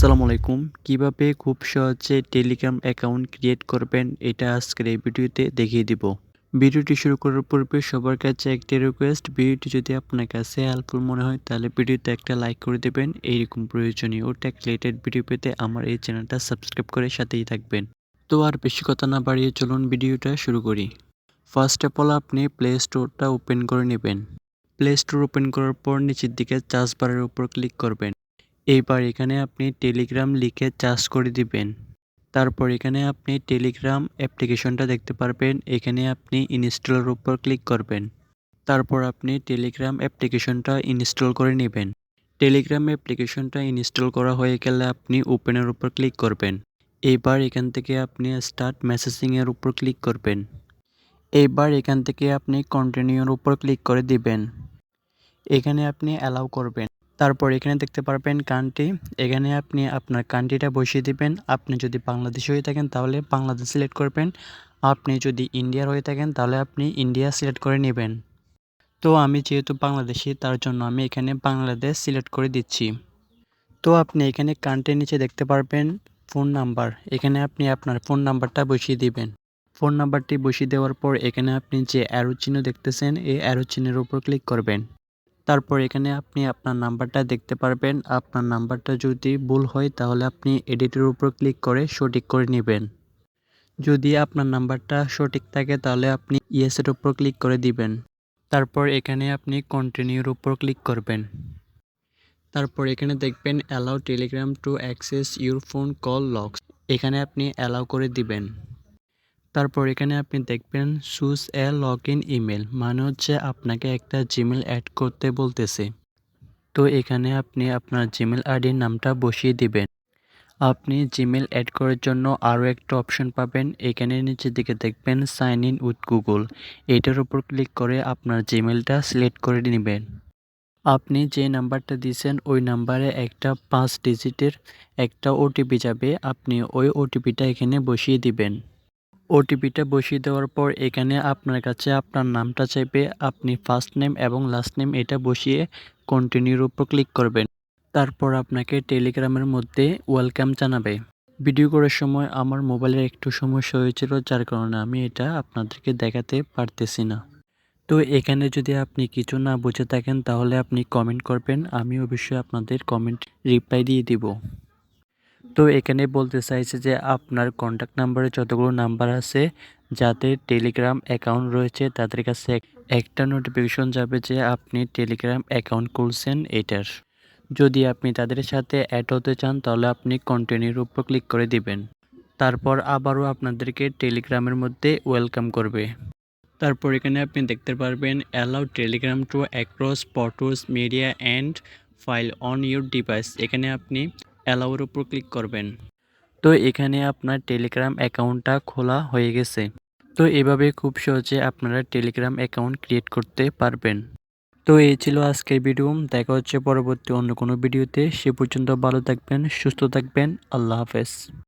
আসসালামু আলাইকুম। কীভাবে খুব সহজে টেলিগ্রাম অ্যাকাউন্ট ক্রিয়েট করবেন এটা আজকের এই ভিডিওতে দেখিয়ে দিব। ভিডিওটি শুরু করার পূর্বে সবার কাছে একটি রিকোয়েস্ট ভিডিওটি যদি আপনার কাছে হেল্পফুল মনে হয়, তাহলে ভিডিওতে একটা লাইক করে দেবেন। এইরকম প্রয়োজনীয় ও ট্যাক রিলেটেড ভিডিও পেতে আমার এই চ্যানেলটা সাবস্ক্রাইব করে সাথেই থাকবেন। তো আর বেশি কথা না বাড়িয়ে চলুন ভিডিওটা শুরু করি। ফার্স্ট অফ অল আপনি প্লে স্টোরটা ওপেন করে নেবেন। প্লে স্টোর ওপেন করার পর নিচের দিকে চার্জ বারের উপর ক্লিক করবেন। এইবার এখানে আপনি টেলিগ্রাম লিখে চার্জ করে দিবেন। তারপর এখানে আপনি টেলিগ্রাম অ্যাপ্লিকেশনটা দেখতে পারবেন। এখানে আপনি ইনস্টলের উপর ক্লিক করবেন। তারপর আপনি টেলিগ্রাম অ্যাপ্লিকেশনটা ইনস্টল করে নেবেন। টেলিগ্রাম অ্যাপ্লিকেশনটা ইনস্টল করা হয়ে গেলে আপনি ওপেনের উপর ক্লিক করবেন। এইবার এখান থেকে আপনি স্টার্ট মেসেজিংয়ের উপর ক্লিক করবেন। এইবার এখান থেকে আপনি কন্টিনিউর উপর ক্লিক করে দিবেন। এখানে আপনি অ্যালাউ করবেন। তারপর এখানে দেখতে পারবেন কান্ট্রি। এখানে আপনি আপনার কান্ট্রিটা বসিয়ে দিবেন। আপনি যদি বাংলাদেশি হয়ে থাকেন তাহলে বাংলাদেশ সিলেক্ট করবেন। আপনি যদি ইন্ডিয়ার হয়ে থাকেন তাহলে আপনি ইন্ডিয়া সিলেক্ট করে নেবেন। তো আমি যেহেতু বাংলাদেশি, তার জন্য আমি এখানে বাংলাদেশ সিলেক্ট করে দিচ্ছি। তো আপনি এখানে কান্ট্রির নিচে দেখতে পারবেন ফোন নাম্বার। এখানে আপনি আপনার ফোন নাম্বারটা বসিয়ে দিবেন। ফোন নাম্বারটি বসিয়ে দেওয়ার পর এখানে আপনি যে অ্যারো চিহ্ন দেখতেছেন, এই অ্যারো চিহ্নের উপর ক্লিক করবেন। তারপর এখানে আপনি আপনার নাম্বারটা দেখতে পারবেন। আপনার নাম্বারটা যদি ভুল হয়, তাহলে আপনি এডিটের উপর ক্লিক করে সঠিক করে নেবেন। যদি আপনার নাম্বারটা সঠিক থাকে, তাহলে আপনি ইয়েসের উপর ক্লিক করে দিবেন। তারপর এখানে আপনি কন্টিনিউর উপর ক্লিক করবেন। তারপর এখানে দেখবেন allow Telegram to access your phone call logs এখানে আপনি অ্যালাউ করে দিবেন। তারপর এখানে আপনি দেখবেন সুস এ লগ ইন ইমেল মানে হচ্ছে আপনাকে একটা জিমেল অ্যাড করতে বলতেছে। তো এখানে আপনি আপনার জিমেল আইডির নামটা বসিয়ে দিবেন। আপনি জিমেল অ্যাড করার জন্য আরও একটা অপশন পাবেন। এখানে নিচের দিকে দেখবেন সাইন ইন উইথ গুগল। এটার উপর ক্লিক করে আপনার জিমেলটা সিলেক্ট করে নেবেন। আপনি যে নাম্বারটা দিয়েছেন, ওই নাম্বারে একটা পাঁচ ডিজিটের একটা ওটিপি যাবে। আপনি ওই ওটিপিটা এখানে বসিয়ে দিবেন। ওটিপিটা বসিয়ে দেওয়ার পর এখানে আপনার কাছে আপনার নামটা চাইবে, আপনি ফার্স্ট নেম এবং লাস্ট নেম এটা বসিয়ে কন্টিনিউর উপর ক্লিক করবেন। তারপর আপনাকে টেলিগ্রামের মধ্যে ওয়েলকাম জানাবে। ভিডিও করার সময় আমার মোবাইলের একটু সমস্যা হয়েছিল, যার কারণে আমি এটা আপনাদেরকে দেখাতে পারতেছি না। তো এখানে যদি আপনি কিছু না বুঝে থাকেন, তাহলে আপনি কমেন্ট করবেন, আমি অবশ্যই আপনাদের কমেন্ট রিপ্লাই দিয়ে দিব। তো এখানে বলতে চাইছে যে আপনার কন্ট্যাক্ট নাম্বারে যতগুলো নাম্বার আছে যাদের টেলিগ্রাম অ্যাকাউন্ট রয়েছে, তাদের কাছে একটা নোটিফিকেশন যাবে যে আপনি টেলিগ্রাম অ্যাকাউন্ট খুলছেন এটার। যদি আপনি তাদের সাথে অ্যাড হতে চান, তাহলে আপনি কন্টিনিউর উপর ক্লিক করে দিবেন। তারপর আবারও আপনাদেরকে টেলিগ্রামের মধ্যে ওয়েলকাম করবে। তারপর এখানে আপনি দেখতে পারবেন allow Telegram to access photos media and file on your device এখানে আপনি অ্যালাউর উপর ক্লিক করবেন। তো এখানে আপনার টেলিগ্রাম অ্যাকাউন্টটা খোলা হয়ে গেছে। তো এভাবে খুব সহজে আপনারা টেলিগ্রাম অ্যাকাউন্ট ক্রিয়েট করতে পারবেন। তো এই ছিল আজকের ভিডিও। দেখা হচ্ছে পরবর্তী অন্য কোনো ভিডিওতে। সে পর্যন্ত ভালো থাকবেন, সুস্থ থাকবেন। আল্লাহ হাফেজ।